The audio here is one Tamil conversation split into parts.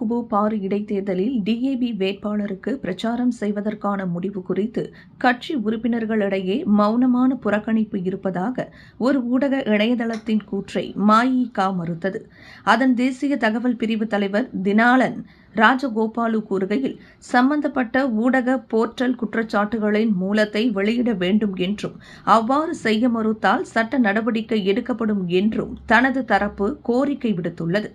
குபு பாறு இடைத்தேர்தலில் டிஏபி வேட்பாளருக்கு பிரச்சாரம் செய்வதற்கான முடிவு குறித்து கட்சி உறுப்பினர்களிடையே மௌனமான புறக்கணிப்பு இருப்பதாக ஒரு ஊடக இணையதளத்தின் கூற்றை மஇக மறுத்தது. அதன் தேசிய தகவல் பிரிவு தலைவர் தினாலன் ராஜகோபாலு கூறுகையில் சம்பந்தப்பட்ட ஊடக போர்ட்டல் குற்றச்சாட்டுகளின் மூலத்தை வெளியிட வேண்டும் என்றும் அவ்வாறு செய்ய மறுத்தால் சட்ட நடவடிக்கை எடுக்கப்படும் என்றும் தனது தரப்பு கோரிக்கை விடுத்துள்ளது.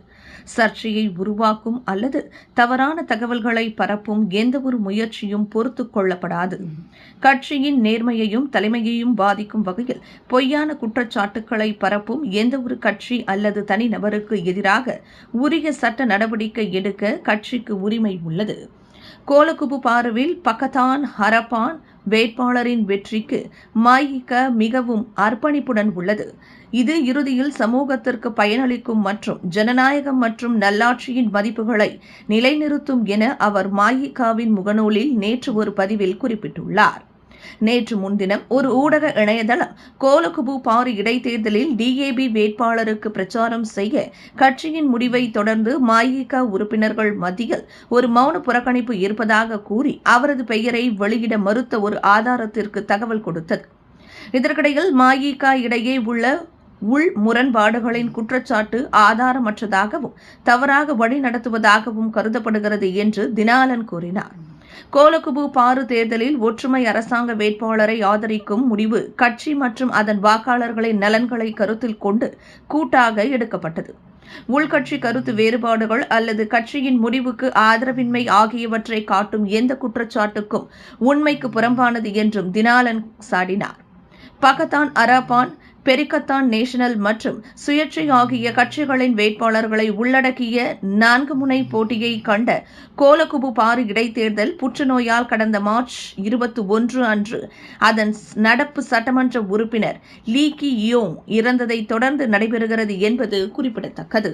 சர்ச்சையை உருவாக்கும் அல்லது தவறான தகவல்களை பரப்பும் எந்தவொரு முயற்சியும் பொறுத்து கொள்ளப்படாது. கட்சியின் நேர்மையையும் தலைமையையும் பாதிக்கும் வகையில் பொய்யான குற்றச்சாட்டுக்களை பரப்பும் எந்தவொரு கட்சி அல்லது தனிநபருக்கு எதிராக உரிய சட்ட நடவடிக்கை எடுக்க கட்சி கட்சிக்கு உரிமை உள்ளது. கோலக்குப்பு பாருவில் பக்கத்தான் ஹரப்பான் வேட்பாளரின் வெற்றிக்கு மஇக மிகவும் அர்ப்பணிப்புடன் உள்ளது. இது இறுதியில் சமூகத்திற்கு பயனளிக்கும் மற்றும் ஜனநாயகம் மற்றும் நல்லாட்சியின் மதிப்புகளை நிலைநிறுத்தும் என அவர் மஇகவின் முகநூலில் நேற்று ஒரு பதிவில் குறிப்பிட்டுள்ளார். நேற்று முன்தினம் ஒரு ஊடக இணையதளம் கோலகுபு பாரி இடைத்தேர்தலில் டிஏபி வேட்பாளருக்கு பிரச்சாரம் செய்ய கட்சியின் முடிவை தொடர்ந்து மஇக உறுப்பினர்கள் மத்தியில் ஒரு மௌன புறக்கணிப்பு இருப்பதாக கூறி அவரது பெயரை வெளியிட மறுத்த ஒரு ஆதாரத்திற்கு தகவல் கொடுத்தது. இதற்கிடையில் மஇக இடையே உள்ள உள் முரண்பாடுகளின் குற்றச்சாட்டு ஆதாரமற்றதாகவும் தவறாக வழிநடத்துவதாகவும் கருதப்படுகிறது என்று தினாலன் கூறினார். கோலகுபு பாரு தேர்தலில் ஒற்றுமை அரசாங்க வேட்பாளரை ஆதரிக்கும் முடிவு கட்சி மற்றும் அதன் வாக்காளர்களின் நலன்களை கருத்தில் கொண்டு கூட்டாக எடுக்கப்பட்டது. உள்கட்சி கருத்து வேறுபாடுகள் அல்லது கட்சியின் முடிவுக்கு ஆதரவின்மை ஆகியவற்றை காட்டும் எந்த குற்றச்சாட்டுக்கும் உண்மைக்கு புறம்பானது என்றும் தினாலன் சாடினார். பகத்தான் அராபான் பெரிக்கத்தான் நேஷனல் மற்றும் சுயேட்சை ஆகிய கட்சிகளின் வேட்பாளர்களை உள்ளடக்கிய நான்கு முனை போட்டியை கண்ட கோலகுபு பாரி இடைத்தேர்தல் புற்றுநோயால் கடந்த மார்ச் இருபத்தி ஒன்று அன்று. அதன் நடப்பு சட்டமன்ற உறுப்பினர் லீ கி யோங் இறந்ததை தொடர்ந்து நடைபெறுகிறது என்பது குறிப்பிடத்தக்கது.